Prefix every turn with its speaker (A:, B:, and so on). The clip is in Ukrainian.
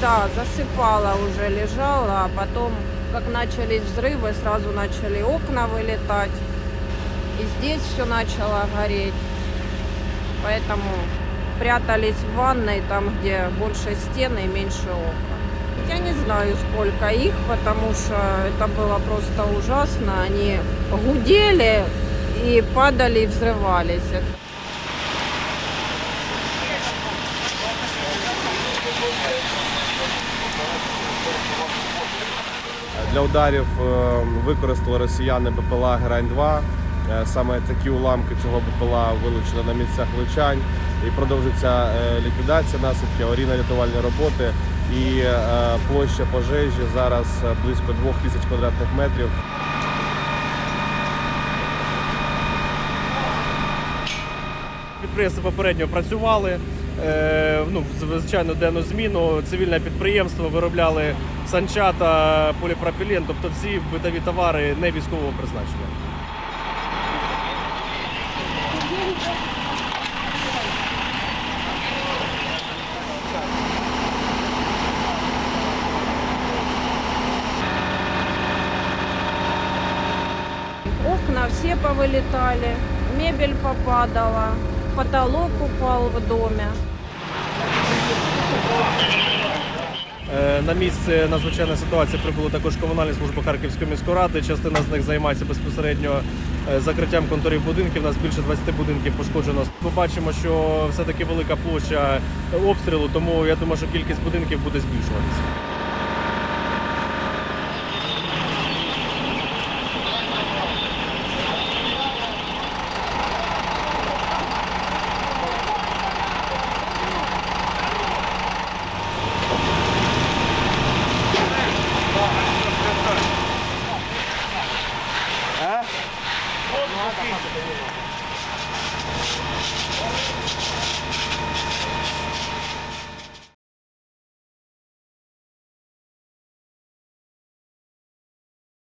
A: Да, засыпала уже, лежала, а потом, как начались взрывы, сразу начали окна вылетать. И здесь все начало гореть. Поэтому прятались в ванной, там, где больше стены и меньше окон. Я не знаю, сколько их, потому что это было просто ужасно. Они гудели и падали и взрывались.
B: Для ударів е, використали росіяни БПЛА Грань-2. Е, Саме такі уламки цього БПЛА вилучено на місцях влучань і продовжується е, ліквідація наслідків, аварійно-рятувальні роботи. І е, площа пожежі зараз близько 2000 квадратних метрів.
C: Підприємства попередньо працювали. Ну, звичайно, денну зміну. Цивільне підприємство виробляли санчата, поліпропілен, тобто всі битові товари не військового призначення.
A: Окна все повылетали, мебель попадала, потолок упал в доме.
C: Е, На місце надзвичайної ситуації прибули також комунальні служби Харківської міської ради. Частина з них займається безпосередньо е, закриттям контурів будинків. У нас більше 20 будинків пошкоджено. Ми бачимо, що все-таки велика площа обстрілу, тому я думаю, що кількість будинків буде збільшуватися. Thank you.